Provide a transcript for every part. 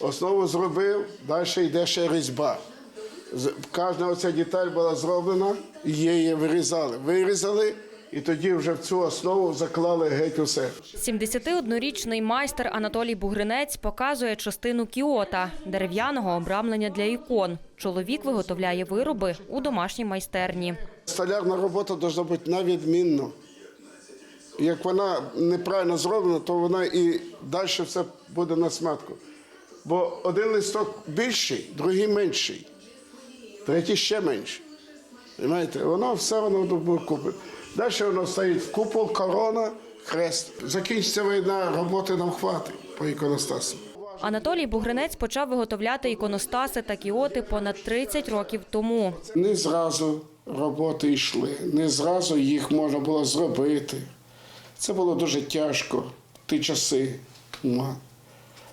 Основу зробив, далі йде ще різьба. Кожна оця деталь була зроблена, її вирізали. Вирізали, і тоді вже в цю основу заклали геть усе. 71-річний майстер Анатолій Бугринець показує частину кіота – дерев'яного обрамлення для ікон. Чоловік виготовляє вироби у домашній майстерні. Столярна робота повинна бути навідмінно. Як вона неправильно зроблена, то вона і далі все буде на сматку. Бо один листок більший, другий менший, третій ще менший. Понимаєте? Воно все воно буде купи. Далі воно стоїть в купол, корона, хрест. Закінчиться війна, роботи нам хватить по іконостасу. Анатолій Бугринець почав виготовляти іконостаси та кіоти понад 30 років тому. Не зразу роботи йшли, не зразу їх можна було зробити. Це було дуже тяжко ті часи.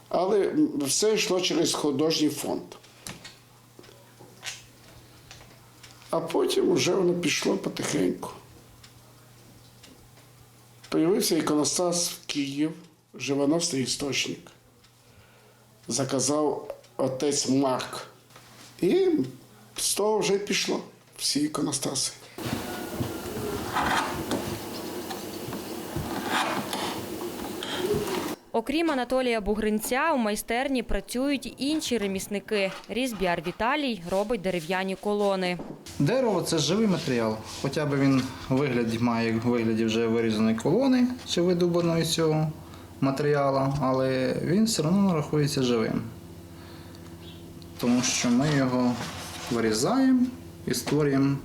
Але все йшло через художній фонд. А потім вже воно пішло потихеньку. Появився іконостас в Київ, Живановський істочник. Заказав отець Марк. І з того вже пішло всі іконостаси. Окрім Анатолія Бугринця, у майстерні працюють й інші ремісники. Різб'яр Віталій робить дерев'яні колони. Дерево це живий матеріал. Хоча б він вигляд має вигляді вже вирізаної колони чи видобаної цього матеріалу, але він все одно рахується живим. Тому що ми його вирізаємо і створюємо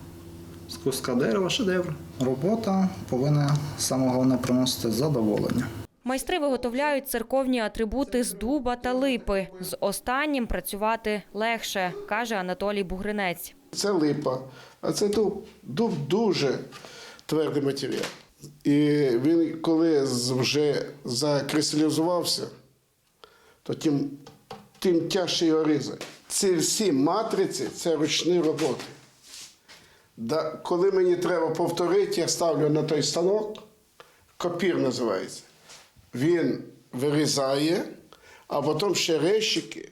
з куска дерева шедевр. Робота повинна саме головне приносити задоволення. Майстри виготовляють церковні атрибути з дуба та липи. З останнім працювати легше, каже Анатолій Бугринець. Це липа, а це дуб. Дуб дуже твердий матеріал. І він, коли вже закристалізувався, то тим, тим тяжче його різати. Ці всі матриці це ручні роботи. Да, коли мені треба повторити, я ставлю на той станок, копір називається. Він вирізає, а потім ще решики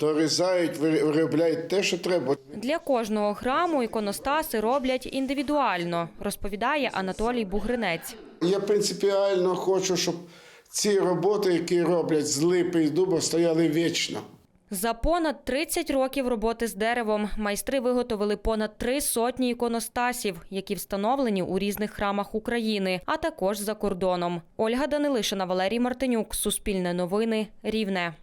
дорізають, виробляють те, що треба. Для кожного храму іконостаси роблять індивідуально, розповідає Анатолій Бугринець. Я принципіально хочу, щоб ці роботи, які роблять з липи і дуба, стояли вічно. За понад 30 років роботи з деревом майстри виготовили понад три сотні іконостасів, які встановлені у різних храмах України, а також за кордоном. Ольга Данилишина, Валерій Мартинюк, Суспільне новини, Рівне.